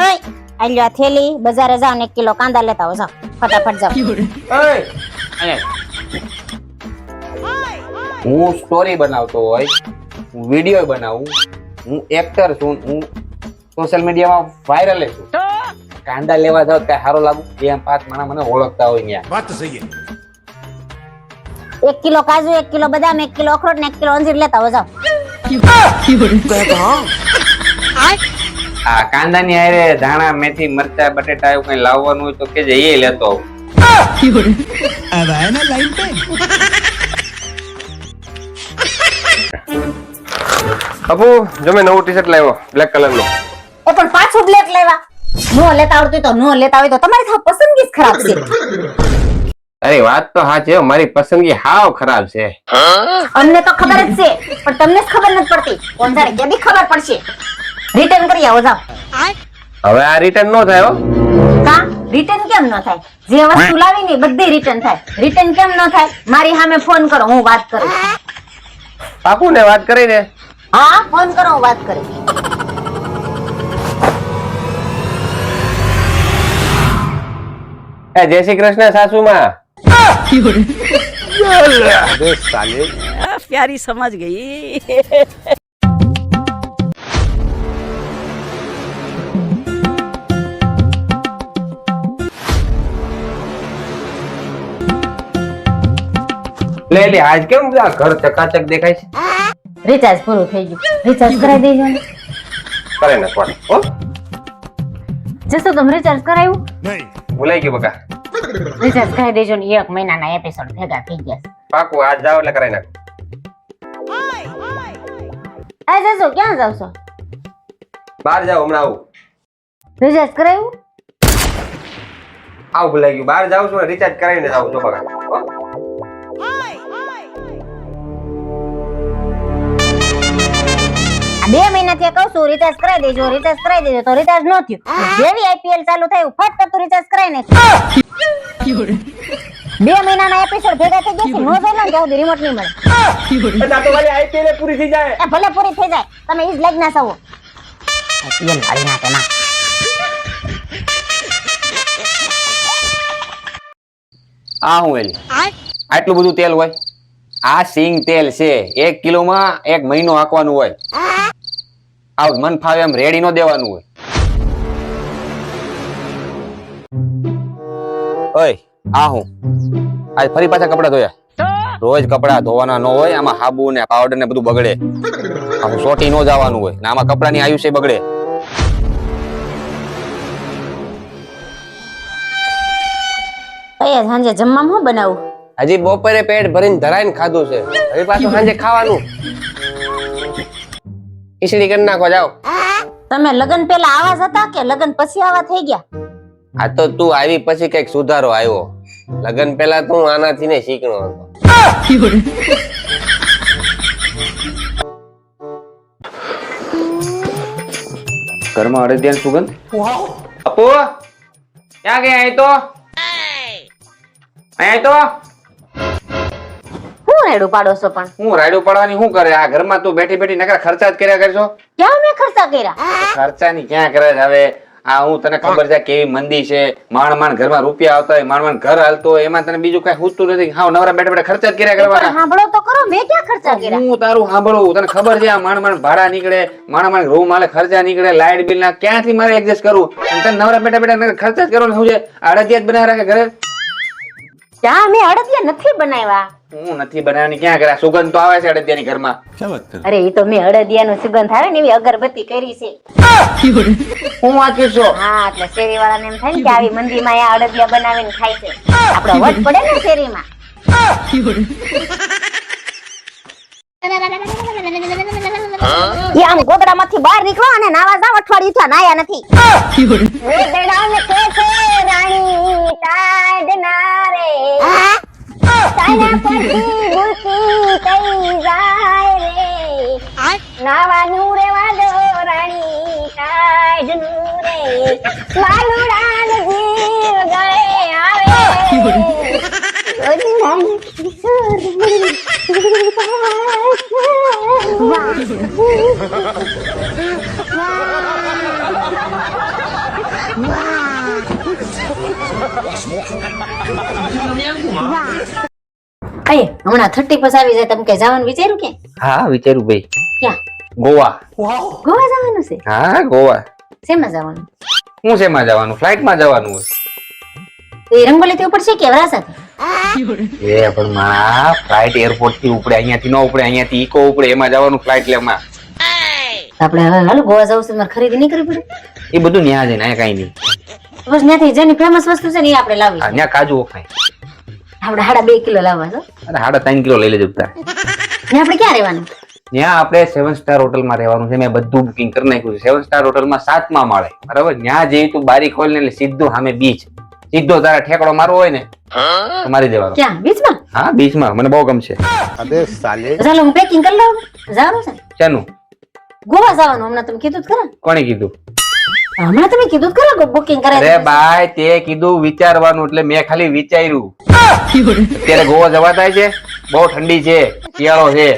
ઓય આલ્યો આ થેલી બજારે જાઓ ને એક કિલો કાંદા લેતા આવો જાઓ. ફટાફટ જાઓ. ઓય, હું સ્ટોરી બનાવતો હોય હું વીડિયો બનાવું હું એક્ટર છું હું સોશિયલ મીડિયામાં વાયરલ છું. કાંદા લેવા જાવ ત્યાં સારો લાગુ? એમ પાંચ માણસ મને ઓળખતા હોય ત્યાં વાત સહી એક કિલો કાજુ એક કિલો બદામ એક કિલો અખરોટ ને એક કિલો અંજીર લેતા આવો જાઓ. આ કાંદાની હારે ધાણા મેથી મરચા બટેટા એવું કઈ લાવવાનું હોય તો કે જઈએ લેતો અબુ જો મેં નવું ટી શર્ટ લાવ્યો બ્લેક કલરનું. એ પણ પાછું બ્લેક લેવા નો લેતા આવડતું તો નો લેતા હોય તો તમારી તો પસંદગી ખરાબ છે. અરે વાત તો હા છે મારી પસંદગી હાવ ખરાબ છે. અમને તો ખબર જ છે પણ તમને ખબર નથી પડતી. કોણ જાણે કે બી ખબર પડશે. રિટર્ન કરી આવો જાવ હવે આ રિટર્ન નો થાય કા? રિટર્ન કેમ નો થાય? જે વસ્તુ લાવી ને બધી રિટર્ન થાય. રિટર્ન કેમ નો થાય? મારી સામે ફોન કરો હું વાત કરું. પાકું ને વાત કરી ને હા ફોન કરો હું વાત કરી. એ જય શ્રી કૃષ્ણ સાસુ માં પ્યારી સમજ ગઈ. લે લે આજ કેમ આ ઘર ચકાચક દેખાય છે? રિચાર્જ પૂરું થઈ ગયું. રિચાર્જ કરાવી દેજો ને. કરે નાખવાનું હો? જશો તમે રિચાર્જ કરાયું? નહીં. ભૂલાઈ ગયું બકા. રિચાર્જ કરાવી દેજો ને એક મહિનાના એપિસોડ ભેગા થઈ ગયા છે. પાકું આજ જાવ એટલે કરાઈ નાખ. આ જશો ક્યાં જાવ છો? બહાર જાવ હમણાં આવું. રિચાર્જ કરાવ્યું આવું ભૂલાઈ ગયું. બહાર જાઉં છું રિચાર્જ કરાવીને જાઉં છું બકા. આ બે મહિનાથી કહું છું રિચાર્જ કરાવી દેજો રિચાર્જ કરાવી દેજો તો રિચાર્જ ન થયું. જેવી આઈપીએલ ચાલુ થયું ફટ કરતું રિચાર્જ કરાવી નાખ્યું. બે મહિનાના એપિસોડ ભેગા થઈ ગયા નો જોઈ લો ને ત્યાં રિમોટ નહીં મળે. તો આઈપીએલ પૂરી થઈ જાય. એ ભલે પૂરી થઈ જાય તમે ઈ જ લાઈક ના સવો. આઈપીએલ મારી ના તેના આ હું એલી આટલું બધું તેલ હોય? આ સિંગ તેલ છે. એક કિલોમાં એક મહિનો હાંકવાનું હોય. આ મન ફાવે એમ રેડી નો દેવાનું હોય. ઓય, આ હું? આજ ફરી પાછા કપડા ધોયા? રોજ કપડા ધોવાના ન હોય, આમાં હાબુ ને પાવડર ને બધું બગડે. આમાં સોટી નો જવાનું હોય, ને આમાં કપડાની આયુષ્ય બગડે. સાંજે જમવામાં શું બનાવું? હજી બપોરે પેટ ભરીને ધરાઈને ખાધું છે. હવે પાછું સાંજે ખાવાનું. ખીચડી કરી નાખો જાઓ. તમે લગન પેલા આવા જ હતા કે લગન પછી આવા થઈ ગયા? આ તો તું આવી પછી કંઈક સુધારો આવ્યો. લગન પહેલા તું આનાથી ને શીખણો હતો. ઘરમાં અડદિયાની સુગંધ? અપુ ક્યાં ગયા અહીં તો? અહીં તો? રેડું પાડો છો પણ? હું રાયડું પાડવાની શું કરે? આ ઘરમાં તું બેઠી બેઠી નકરા ખર્ચા જ કર્યા કરશો? ક્યાં મેં ખર્ચા કર્યા? ખર્ચાની ક્યાં કરે છે હવે? આ હું તને ખબર છે કેવી મંદી છે? માણ માણ ઘરમાં રૂપિયા આવતા હોય માણ માણ ઘર હાલતો હોય એમાં તને બીજું કઈ હુતું નથી? હા નવરા બેઠા બેઠા ખર્ચા જ કર્યા કરવાના. સાંભળો તો કરો મેં ક્યાં ખર્ચા કર્યા? હું તારું સાંભળું તને ખબર છે આ માણ માણ ભાડા નીકળે માણ માણ રૂમ માલે ખર્ચા નીકળે લાઇટ બિલ ના ક્યાંથી મારે એડજસ્ટ કરું? તને નવરા બેઠા બેઠા ખર્ચા જ કરવાનું શું છે? આડતિયાત જ બનાવી રાખે ઘરે? ચા મેં અડદિયા નથી બનાવ્યા. હું નથી બનાવવાની ક્યાં કર્યા સુગંધ તો આવે છે અડદિયાની ઘરમાં. ક્યાં વાત કરો? અરે ઈ તો મેં અડદિયાનો સુગંધ આવે ને એવી અગરબત્તી કરી છે. હું વાંચું છું. હા એટલે શેરી વાળાને એમ થાય ને કે આવી મંદીમાં આ અડદિયા બનાવીને ખાય છે. આપણો વટ પડે ને શેરીમાં. બહાર નીકળો અને નાવા જાવ અઠવાડિયું નાયા નથી. રાણી ના જાય રે નાવાનું રેવા રાણી ટાઢનું રે માલુડાન જીવ ગળે આવે વાહ અય હમણાં થર્ટી પછી આવી જાય તમે કે જવાનું વિચાર્યું કે? હા વિચાર્યું ભાઈ ક્યાં? ગોવા. ગોવા જવાનું છે? હા ગોવા. શેમાં જવાનું? હું શેમાં જવાનું? ફ્લાઇટમાં જવાનું હોય. એ રંગોલી થી ઉપડશે કે વરાસા એ પણ મારા ફ્લાઇટ એરપોર્ટથી ઉપડે અહીંયાથી ન ઉપડે અહીંયાથી ઈકો ઉપડે એમાં જવાનું ફ્લાઇટ લેમાં આપણે હવે હાલો ગોવા જવું છે મારે ખરીદી નહીં કરવી પડે? એ બધું ન્યા જઈને અહીંયા કઈ નહીં. બસ ત્યાંથી જેની ફેમસ વસ્તુ છે ને એ આપણે લાવી ન્યા કાજુ ઓખાય. આપણે હાડા બે કિલો લાવવા છો અરે હાડા ત્રણ કિલો લઈ લેજો તાર ને આપણે ક્યાં રહેવાનું? ત્યાં આપણે સેવન સ્ટાર હોટલમાં રહેવાનું છે. મેં બધું બુકિંગ કરી નાખ્યું છે. સેવન સ્ટાર હોટલમાં સાતમા માળે. બરાબર? ત્યાં જઈ તું બારી ખોલીને એટલે સીધું સામે બીચ સીધો તારા ઠેકડો મારવો હોય ને તો મારી દેવાનો. ક્યાં? બીચમાં હા બીચમાં મને બહુ ગમશે. ચાલો હું પેકિંગ કરી લઉં. જવાનું છે શાનું? ગોવા જવાનું હમણાં તમે કીધું જ ખરા. કોણે કીધું? હમણાં તમે કીધું જ બુકિંગ કરે અરે ભાઈ તે કીધું વિચારવાનું એટલે મેં ખાલી વિચાર્યું. અત્યારે ગોવા જવા થાય છે. બહુ ઠંડી છે. શિયાળો છે.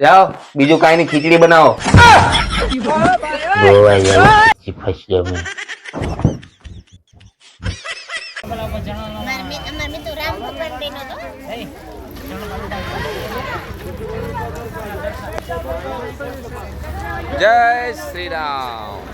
જાઓ બીજું કાંઈ ની ખીચડી બનાવો. ગોવા જવા ફસી અમે જય શ્રી રામ.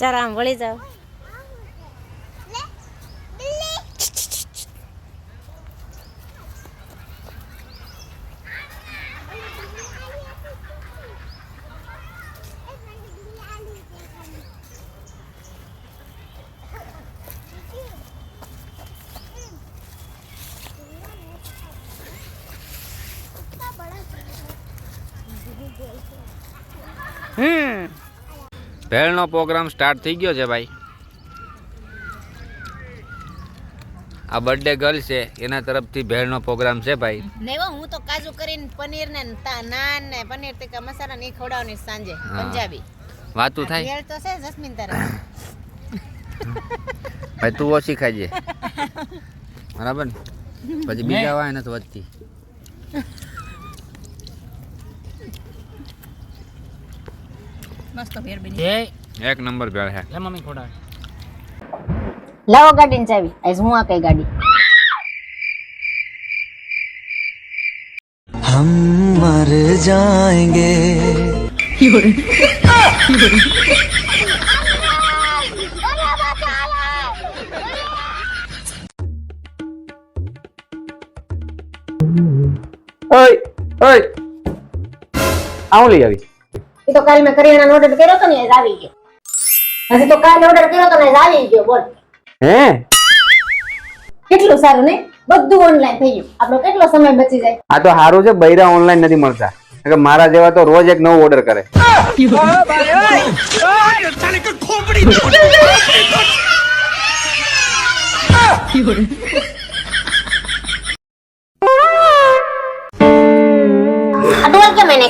ચાલ આમ વળી જાઓ હમ ભેળનો પ્રોગ્રામ સ્ટાર્ટ થઈ ગયો છે ભાઈ. આ બર્થડે ગર્લ છે એના તરફથી ભેળનો પ્રોગ્રામ છે ભાઈ. નહીં હું તો કાજુ કરીને પનીર ને નાન ને પનીર ટીકા મસાલા ને ખવડાવવાની સાંજે. પંજાબી. વાતું થાય? ભેળ તો છે જસ્મીન તારે. ભાઈ તું ઓછી ખાજે બરાબર ને? પછી બીજા વાય નથી વધતી. મસ્ત ભેળ બની જય એક નંબર ભેળ હે. લે મમ્મી ખોડા. લાવો ગાડીની ચાવી. આજ હું આ કઈ ગાડી? હમ મર જાયેંગે. ઓય ઓય. આવું લઈ આવી. એ તો કાલ મેં કરિયાણાનો ઓર્ડર કર્યો તો ને એ જ આવી ગયો. હજી તો કાલ ઓર્ડર કર્યો તો ને એ જ આવી ગયો બોલ. હે? કેટલું સારું ને બધું ઓનલાઈન થઈ ગયું. આપણો કેટલો સમય બચી જાય? આ તો સારું છે બૈરા ઓનલાઈન નથી મળતા. કે મારા જેવા તો રોજ એક નવો ઓર્ડર કરે.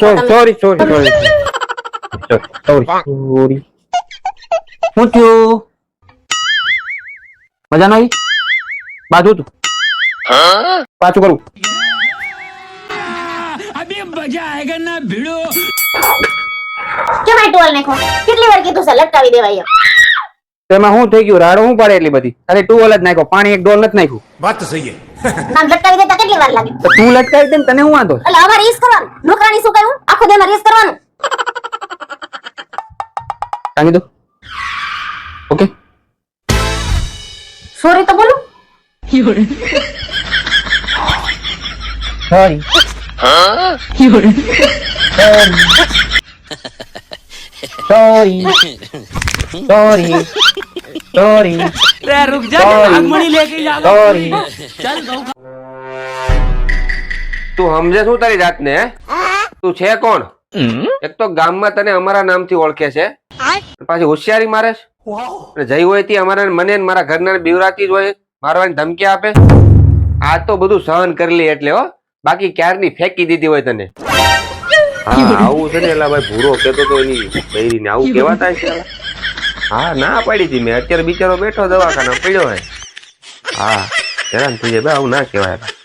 સોરી સોરી સોરી મજા નહીં બાજુ તું. પાછું કરું. કેટલી વાર કીધું લટકાવી દેવાય તેમાં શું થઈ ગયું? રાડ હું પડે એટલી બધી? અરે ટુવેલ જ નાખ્યો. પાણી એક ડોલ નથી નાખ્યું. વાત તો સહી લટકાવી દેતા કેટલી વાર લાગે? તું લટકાવી દે તને હું વાંધો? એટલે અમારે કાંઈ કીધું ઓકે સોરી તો બોલું સોરી સોરી સોરી સોરી रुक जा Sorry. मणि लेके जा સોરી તું સમજે શું તારી જાતને હે? તું છે કોણ એક તો ગામમાં તને અમારા નામથી ઓળખે છે પાછી હોશિયારી મારે છે? જઈ હોય તે અમારે મને ને મારા ઘરના બીવરાતી જ હોય મારવાની ધમકી આપે. આ તો બધું સહન કરી લે એટલે હો. બાકી ક્યારની ફેંકી દીધી હોય તને? હા આવું છે ને એલા ભાઈ ભૂરો કેતો તો એની બૈરીને. આવું કેવાતા છે હા ના પાડી હતી મેં. અત્યારે બિચારો બેઠો દવાખાના પડ્યો હે હા હેરાન થઈ જાય. ભાઈ આવું ના કહેવાય ભાઈ.